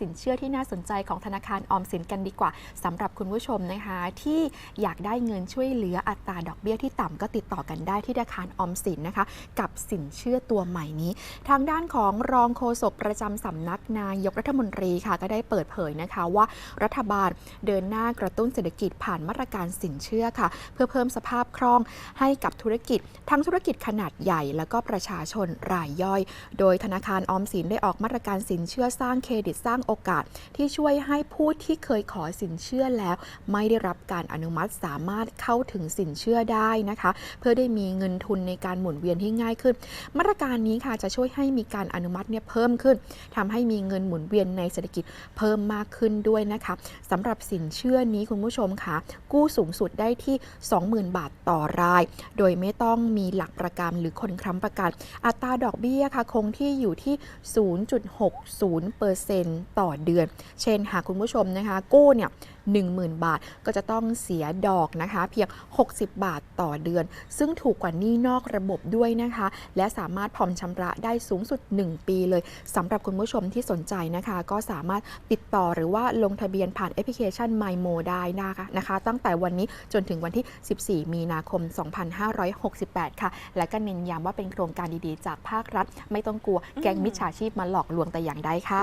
สินเชื่อที่น่าสนใจของธนาคารออมสินกันดีกว่าสำหรับคุณผู้ชมนะคะ ที่อยากได้เงินช่วยเหลืออัตราดอกเบี้ยที่ต่ำก็ติดต่อกันได้ที่ธนาคารออมสินนะคะ กับสินเชื่อตัวใหม่นี้ ทางด้านของรองโฆษกประจำสำนักนายกรัฐมนตรีค่ะ ก็ได้เปิดเผยนะคะว่ารัฐบาลเดินหน้ากระตุ้นเศรษฐกิจผ่านมาตรการสินเชื่อค่ะ เพื่อเพิ่มสภาพคล่องให้กับธุรกิจ ทั้งธุรกิจขนาดใหญ่ แล้วก็ประชาชนรายย่อย โดยธนาคารออมสินได้ออกมาตรการสินเชื่อสร้างเครดิตสร้างโอกาสที่ช่วยให้ผู้ที่เคยขอสินเชื่อแล้ว ไม่ได้รับการอนุมัติสามารถเข้าถึงสินเชื่อได้นะคะ เพื่อได้มีเงินทุนในการหมุนเวียนที่ง่ายขึ้น มาตรการนี้ค่ะจะช่วยให้มีการอนุมัติเนี่ยเพิ่มขึ้นทำให้มีเงินหมุนเวียนในเศรษฐกิจเพิ่มมากขึ้นด้วยนะคะสำหรับสินเชื่อนี้คุณผู้ชมค่ะ กู้สูงสุดได้ที่ 20,000 บาทต่อราย โดยไม่ต้องมีหลักประกันหรือคนค้ำประกัน อัตราดอกเบี้ยค่ะคงที่อยู่ที่ 0.60%ต่ต่อเดือน เช่นหากคุณผู้ชมนะคะกู้เนี่ย10,000 บาทก็จะต้องเสียดอกนะคะ เพียง 60 บาทต่อเดือน ซึ่งถูกกว่านี้นอกระบบด้วยนะคะ และสามารถผ่อนชำระได้สูงสุด 1 ปีเลยสำหรับคุณผู้ชมที่สนใจนะคะ ก็สามารถติดต่อหรือว่าลงทะเบียนผ่านแอปพลิเคชัน MyMo ได้นะคะนะคะ ตั้งแต่วันนี้จนถึงวันที่ 14 มีนาคม 2568 ค่ะ และก็เน้นย้ำว่าเป็นโครงการดีๆ จากภาครัฐ ไม่ต้องกลัวแก๊งมิจฉาชีพมาหลอกลวงแต่อย่างใดค่ะ